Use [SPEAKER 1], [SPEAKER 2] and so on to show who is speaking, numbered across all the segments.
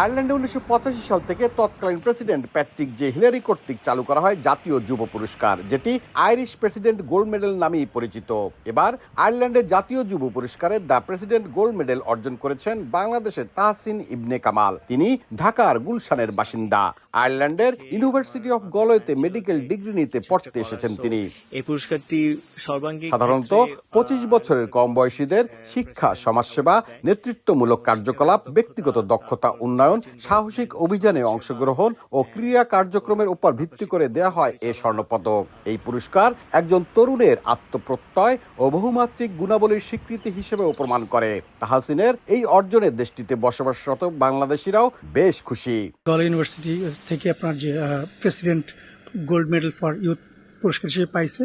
[SPEAKER 1] আয়ারল্যান্ডে উনিশশো পঁচাশি সাল থেকে তৎকালীন প্রেসিডেন্ট প্যাট্রিক জে হিলারি কর্তৃক চালু করা হয় জাতীয় যুব পুরস্কার যেটি আইরিশ প্রেসিডেন্ট গোল্ড মেডেল নামেই পরিচিত। এবার আয়ারল্যান্ডের জাতীয় যুব পুরস্কারে দ্য প্রেসিডেন্ট গোল্ড মেডেল অর্জন করেছেন বাংলাদেশের তাহসিন ইবনে কামাল। তিনি ঢাকার গুলশানের বাসিন্দা। আয়ারল্যান্ডের ইউনিভার্সিটি অফ গলয়তে মেডিকেল ডিগ্রি নিতে পড়তে এসেছেন তিনি।
[SPEAKER 2] এই পুরস্কারটি সর্বাঙ্গীন
[SPEAKER 1] সাধারণত পঁচিশ বছরের কম বয়সীদের শিক্ষা সমাজসেবা নেতৃত্বমূলক কার্যকলাপ ব্যক্তিগত দক্ষতা উন্নয়ন সাহসিক অভিযানে অংশগ্রহণ ও ক্রিয়া কার্যক্রমের উপর ভিত্তি করে দেয়া হয় এ স্বর্ণপদক। এই পুরস্কার একজন তরুণের আত্মপ্রত্যয় ও বহুমাত্রিক গুণাবলীর স্বীকৃতি হিসেবেও প্রমাণ করে। তাহাসিনের এই অর্জনে দেশটিতে বসবাসরত বাংলাদেশিরাও বেশ খুশি।
[SPEAKER 3] ইউনিভার্সিটি থেকে আপনার যে president gold medal for youth পুরস্কার হিসেবে পাইছে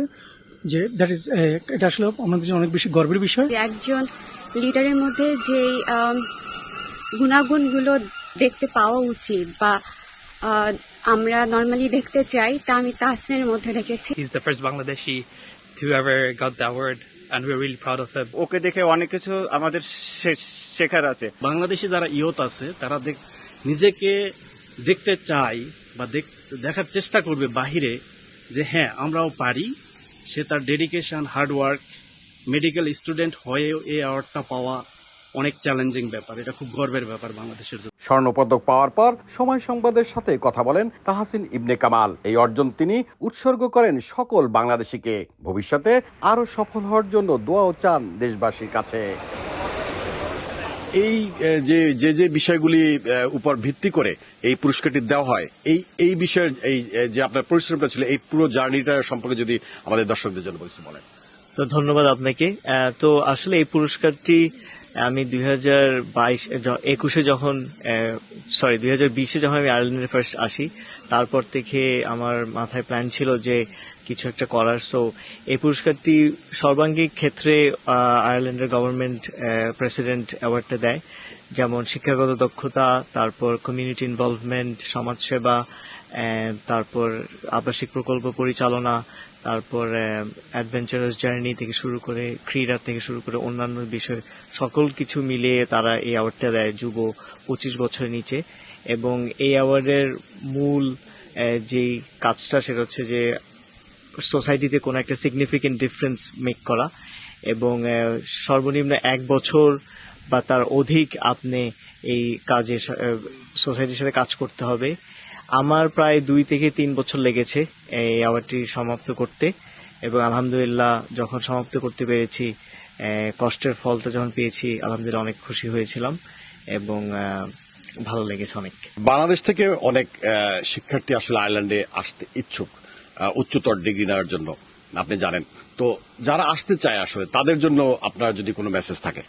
[SPEAKER 3] যে দ্যাট ইজ এটা আসলে আমাদের জন্য অনেক বেশি গর্বের বিষয়।
[SPEAKER 4] একজন লিডারের মধ্যে যে গুণাগুণগুলো দেখতে পাওয়া উচিত বা আমরা নর্মালি দেখতে চাই তা আমি তাহসিনের মধ্যে দেখেছি।
[SPEAKER 5] He's the first Bangladeshi to ever got the award, and we're really proud of him.
[SPEAKER 6] ওকে দেখে অনেক কিছু আমাদের শেখার আছে।
[SPEAKER 7] বাংলাদেশে যারা ইয়ত আছে তারা দেখ- নিজেকে দেখতে চায় বা দেখ- দেখার চেষ্টা করবে বাহিরে যে হ্যাঁ আমরাও পারি। সে তার ডেডিকেশন হার্ডওয়ার্ক মেডিকেল স্টুডেন্ট হয়ে এই অ্যাওয়ার্ডটা পাওয়া অনেক চ্যালেঞ্জিং ব্যাপার। এটা খুব গর্বের ব্যাপার বাংলাদেশের জন্য।
[SPEAKER 1] স্বর্ণপদক পাওয়ার পর সময় সংবাদের সাথে কথা বলেন তাহাসিন ইবনে কামাল। এই অর্জন তিনি উৎসর্গ করেন সকল বাংলাদেশিকে। ভবিষ্যতে আরও সফল হওয়ার জন্য দোয়াও চান দেশবাসীর কাছে।
[SPEAKER 8] এই যে যে যে বিষয়গুলি আহ, উপর ভিত্তি করে এই পুরস্কারটি দেওয়া হয় এই এই বিষয়ের এই যে আপনার পরিশ্রমটা ছিল এই পুরো জার্নিটা সম্পর্কে যদি আমাদের দর্শকদের জন্য কিছু বলেন।
[SPEAKER 2] তো ধন্যবাদ আপনাকে। আহ, তো আসলে এই পুরস্কারটি আমি দুই হাজার একুশে যখন সরি দুই হাজার বিশে যখন আমি আয়ারল্যান্ডে ফার্স্ট আসি, তারপর থেকে আমার মাথায় প্ল্যান ছিল যে কিছু একটা করার। সো এই পুরস্কারটি সর্বাঙ্গিক ক্ষেত্রে আয়ারল্যান্ডের গভর্নমেন্ট প্রেসিডেন্ট অ্যাওয়ার্ডটা দেয়। যেমন শিক্ষাগত দক্ষতা, তারপর কমিউনিটি ইনভলভমেন্ট সমাজসেবা তারপর আবাসিক প্রকল্প পরিচালনা তারপর অ্যাডভেঞ্চারাস জার্নি থেকে শুরু করে ক্রীড়া থেকে শুরু করে অন্যান্য বিষয় সকল কিছু মিলিয়ে তারা এই অ্যাওয়ার্ডটা দেয় যুব পঁচিশ বছরের নিচে। এবং এই অ্যাওয়ার্ডের মূল আহ, যেই কাজটা সেটা হচ্ছে যে সোসাইটিতে কোনো একটা সিগনিফিকেন্ট ডিফারেন্স মেক করা। এবং সর্বনিম্ন এক বছর বা তার অধিক আপনি এই কাজে সোসাইটির সাথে কাজ করতে হবে। আমার প্রায় দুই থেকে তিন বছর লেগেছে এই অ্যাওয়ার্ডটি সমাপ্ত করতে এবং আলহামদুলিল্লাহ যখন সমাপ্ত করতে পেরেছি কষ্টের ফলটা যখন পেয়েছি আলহামদুলিল্লাহ অনেক খুশি হয়েছিলাম এবং ভালো লেগেছে অনেক।
[SPEAKER 8] বাংলাদেশ থেকে অনেক শিক্ষার্থী আসলে আয়ারল্যান্ডে আসতে ইচ্ছুক উচ্চতর ডিগ্রি নেওয়ার জন্য আপনি জানেন। তো যারা আসতে চায় আসলে তাদের জন্য আপনার যদি কোনো মেসেজ থাকে।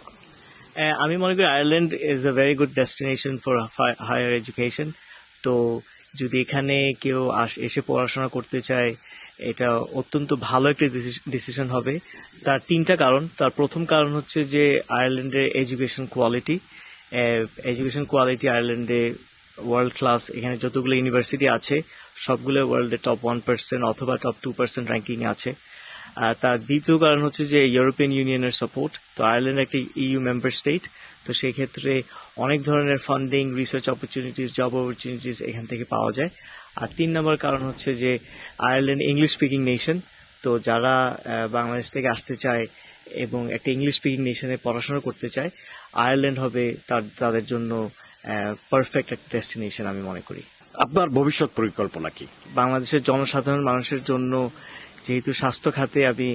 [SPEAKER 2] আমি মনে করি Ireland is a very good destination for higher education তো যদি এখানে কেউ এসে পড়াশোনা করতে চায়, এটা অত্যন্ত ভালো একটা ডিসিশন হবে। তার তিনটা কারণ। তার প্রথম কারণ হচ্ছে যে, আয়ারল্যান্ডের এডুকেশন কোয়ালিটি এডুকেশন কোয়ালিটি আয়ারল্যান্ডে ওয়ার্ল্ড ক্লাস এখানে যতগুলো ইউনিভার্সিটি আছে, সবগুলো ওয়ার্ল্ডে টপ ওয়ান পার্সেন্ট অথবা টপ টু পার্সেন্ট র্যাঙ্কিং আছে। আর তার দ্বিতীয় কারণ হচ্ছে যে ইউরোপিয়ান ইউনিয়নের সাপোর্ট তো আয়ারল্যান্ড একটা ইউ মেম্বার স্টেট তো সেই ক্ষেত্রে অনেক ধরনের funding research opportunities job opportunities এখান থেকে পাওয়া যায়। আর তিন নম্বর কারণ হচ্ছে যে আয়ারল্যান্ড ইংলিশ স্পিকিং নেশন তো যারা বাংলাদেশ থেকে আসতে চায় এবং একটা ইংলিশ স্পিকিং নেশনে পড়াশোনা করতে চায় আয়ারল্যান্ড হবে তার তাদের জন্য পারফেক্ট একটা ডেস্টিনেশন আমি মনে করি।
[SPEAKER 8] আপনার ভবিষ্যৎ পরিকল্পনা কি?
[SPEAKER 2] বাংলাদেশের জনসাধারণ মানুষের জন্য যেহেতু স্বাস্থ্য খাতে আমি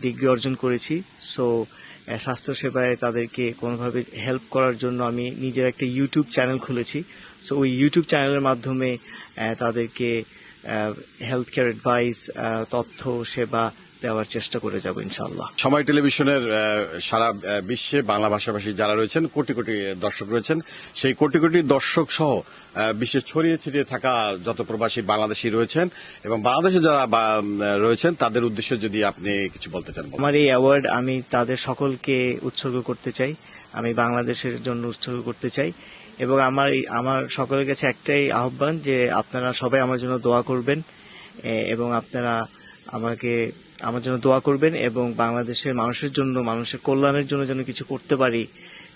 [SPEAKER 2] ডিগ্রি অর্জন করেছি সো স্বাস্থ্য সেবায় তাদেরকে কোনোভাবে হেল্প করার জন্য আমি নিজের একটা ইউটিউব চ্যানেল খুলেছি সো ওই ইউটিউব চ্যানেলের মাধ্যমে তাদেরকে হেলথ কেয়ার অ্যাডভাইস তথ্য, সেবা দেওয়ার চেষ্টা করে যাব ইনশাল্লাহ
[SPEAKER 8] সময় টেলিভিশনের সারা বিশ্বে বাংলা ভাষাভাষী যারা রয়েছেন কোটি কোটি দর্শক রয়েছেন সেই কোটি কোটি দর্শক সহ বিশ্বে ছড়িয়ে ছিটিয়ে থাকা যত প্রবাসী বাংলাদেশী রয়েছেন এবং বাংলাদেশে যারা রয়েছেন তাদের উদ্দেশ্যে যদি আপনি কিছু বলতে চান
[SPEAKER 2] আমার এই অ্যাওয়ার্ড আমি তাদের সকলকে উৎসর্গ করতে চাই। আমি বাংলাদেশের জন্য উৎসর্গ করতে চাই। এবং আমার আমার সকলের কাছে একটাই আহ্বান যে আপনারা সবাই আমার জন্য দোয়া করবেন এবং আপনারা আমাকে আমার জন্য দোয়া করবেন এবং বাংলাদেশের মানুষের জন্য, মানুষের কল্যাণের জন্য যেন কিছু করতে পারি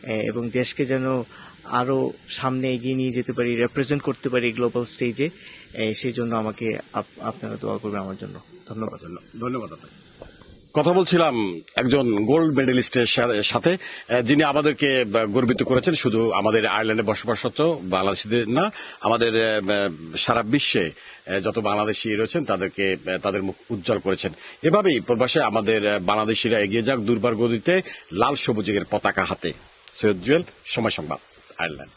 [SPEAKER 2] এবং দেশকে যেন আরও সামনে এগিয়ে নিয়ে যেতে পারি রেপ্রেজেন্ট করতে পারি গ্লোবাল স্টেজে সেই জন্য আমাকে আপ- আপনারা দোয়া করবেন আমার জন্য। ধন্যবাদ
[SPEAKER 1] ধন্যবাদ। কথা বলছিলাম একজন গোল্ড মেডেলিস্টের সাথে যিনি আমাদেরকে গর্বিত করেছেন। শুধু আমাদের আয়ারল্যান্ডে বসবাসরত বাংলাদেশিদের না, আমাদের সারা বিশ্বে যত বাংলাদেশি রয়েছেন, তাদেরকে তাদের মুখ উজ্জ্বল করেছেন। এভাবেই প্রবাসে আমাদের বাংলাদেশিরা এগিয়ে যাক দুর্বার গদিতে লাল সবুজের পতাকা হাতে। সৈয়দ জুয়েল, সময় সংবাদ, আয়ারল্যান্ড।